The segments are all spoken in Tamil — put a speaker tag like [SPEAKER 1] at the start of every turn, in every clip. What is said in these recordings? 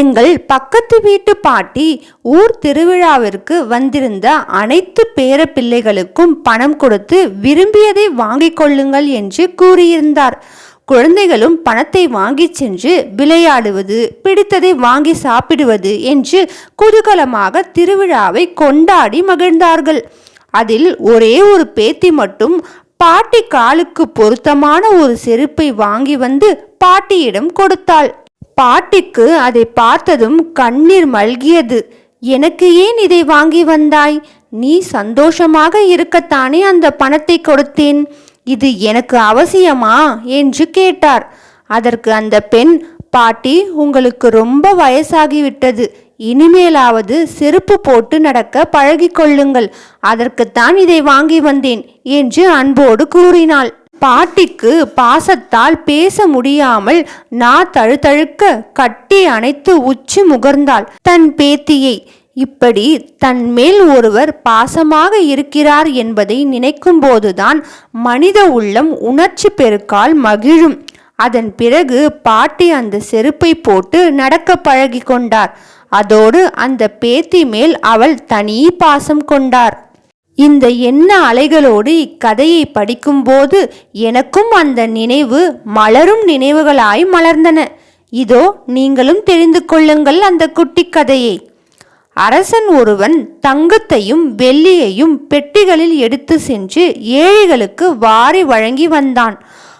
[SPEAKER 1] எங்கள் பக்கத்து வீட்டு பாட்டி ஊர் திருவிழாவிற்கு வந்திருந்த அனைத்து பேர பிள்ளைகளுக்கும் பணம் கொடுத்து விரும்பியதை வாங்கிக் கொள்ளுங்கள் என்று கூறியிருந்தார். குழந்தைகளும் பணத்தை வாங்கிச் சென்று விளையாடுவது பிடித்ததை வாங்கி சாப்பிடுவது என்று குதூகலமாக திருவிழாவை கொண்டாடி மகிழ்ந்தார்கள். அதில் ஒரே ஒரு பேத்தி மட்டும் பாட்டி காலுக்கு பொருத்தமான ஒரு செருப்பை வாங்கி வந்து பாட்டியிடம் கொடுத்தாள். பாட்டிக்கு அதை பார்த்ததும் கண்ணீர் மல்கியது. எனக்கு ஏன் இதை வாங்கி வந்தாய்? நீ சந்தோஷமாக இருக்கத்தானே அந்த பணத்தை கொடுத்தேன். இது எனக்கு அவசியமா? என்று கேட்டார். அதற்கு அந்த பெண் பாட்டி உங்களுக்கு ரொம்ப வயசாகிவிட்டது. இனிமேலாவது செருப்பு போட்டு நடக்க பழகிக்கொள்ளுங்கள். அதற்குத்தான் இதை வாங்கி வந்தேன் என்று அன்போடு கூறினாள். பாட்டிக்கு பாசத்தால் பேச முடியாமல் நா தழுதழுக்க கட்டி அணைத்து உச்சி முகர்ந்தாள். தன் பேத்தியை இப்படி தன் மேல் ஒருவர் பாசமாக இருக்கிறார் என்பதை நினைக்கும்போதுதான் மனித உள்ளம் உணர்ச்சி பெருக்கால் மகிழும். அதன் பிறகு பாட்டி அந்த செருப்பை போட்டு நடக்க பழகி கொண்டார் அதோடு அந்த பேத்தி மேல் அவள் தனி பாசம் கொண்டார். இந்த எண்ண அலைகளோடு இக்கதையை படிக்கும்போது எனக்கும் அந்த நினைவு மலரும் நினைவுகளாய் மலர்ந்தன. இதோ நீங்களும் தெரிந்து கொள்ளுங்கள் அந்த குட்டி கதையை. அரசன் ஒருவன் தங்கத்தையும் வெள்ளியையும் பெட்டிகளில் எடுத்து சென்று ஏழைகளுக்கு வாரி வழங்கி வந்தான்.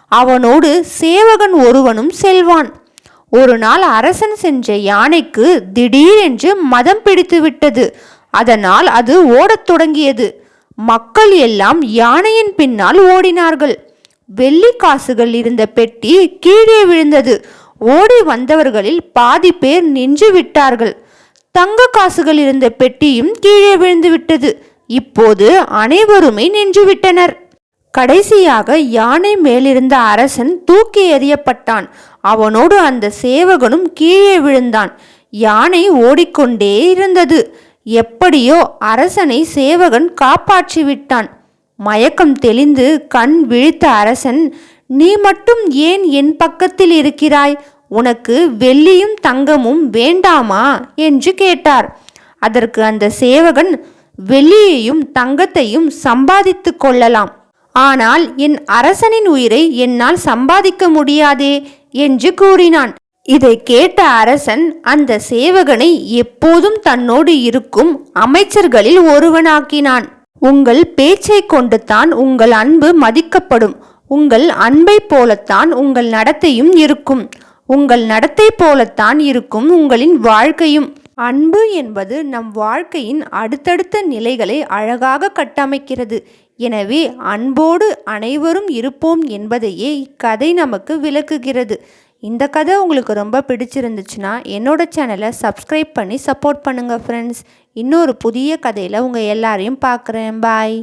[SPEAKER 1] அவனோடு சேவகன் ஒருவனும் செல்வான். ஒரு நாள் அரசன் சென்ற யானைக்கு திடீரென்று மதம் பிடித்து விட்டது அதனால் அது ஓடத் தொடங்கியது. மக்கள் எல்லாம் யானையின் பின்னால் ஓடினார்கள். வெள்ளி காசுகள் இருந்த பெட்டி கீழே விழுந்தது. ஓடி வந்தவர்களில் பாதி பேர் நின்று விட்டார்கள். தங்க காசுகள் இருந்த பெட்டியும் கீழே விழுந்து விட்டது. இப்போது அனைவருமே நின்று விட்டனர். கடைசியாக யானை மேலிருந்த அரசன் தூக்கி எறியப்பட்டான். அவனோடு அந்த சேவகனும் கீழே விழுந்தான். யானை ஓடிக்கொண்டே இருந்தது. எப்படியோ அரசனை சேவகன் காப்பாற்றி விட்டான் மயக்கம் தெளிந்து கண் விழித்த அரசன் நீ மட்டும் ஏன் என் பக்கத்தில் இருக்கிறாய்? உனக்கு வெள்ளியும் தங்கமும் வேண்டாமா? என்று கேட்டார். அதற்கு அந்த சேவகன் வெள்ளியையும் தங்கத்தையும் சம்பாதித்து கொள்ளலாம். ஆனால் என் அரசனின் உயிரை என்னால் சம்பாதிக்க முடியாதே என்று கூறினான். இதை கேட்ட அரசன் அந்த சேவகனை எப்போதும் தன்னோடு இருக்கும் அமைச்சர்களில் ஒருவனாக்கினான். உங்கள் பேச்சை கொண்டு தான் உங்கள் அன்பு மதிக்கப்படும். உங்கள் அன்பை போலத்தான் உங்கள் நடத்தையும் இருக்கும். உங்கள் நடத்தை போலத்தான் இருக்கும் உங்களின் வாழ்க்கையும். அன்பு என்பது நம் வாழ்க்கையின் அடுத்தடுத்த நிலைகளை அழகாக கட்டமைக்கிறது. எனவே அன்போடு அனைவரும் இருப்போம் என்பதையே இக்கதை நமக்கு விளக்குகிறது. இந்த கதை உங்களுக்கு ரொம்ப பிடிச்சிருந்துச்சுன்னா என்னோட சேனலை சப்ஸ்கிரைப் பண்ணி சப்போர்ட் பண்ணுங்கள் ஃப்ரெண்ட்ஸ் இன்னொரு புதிய கதையில் உங்கள் எல்லாரையும் பார்க்குறேன். பாய்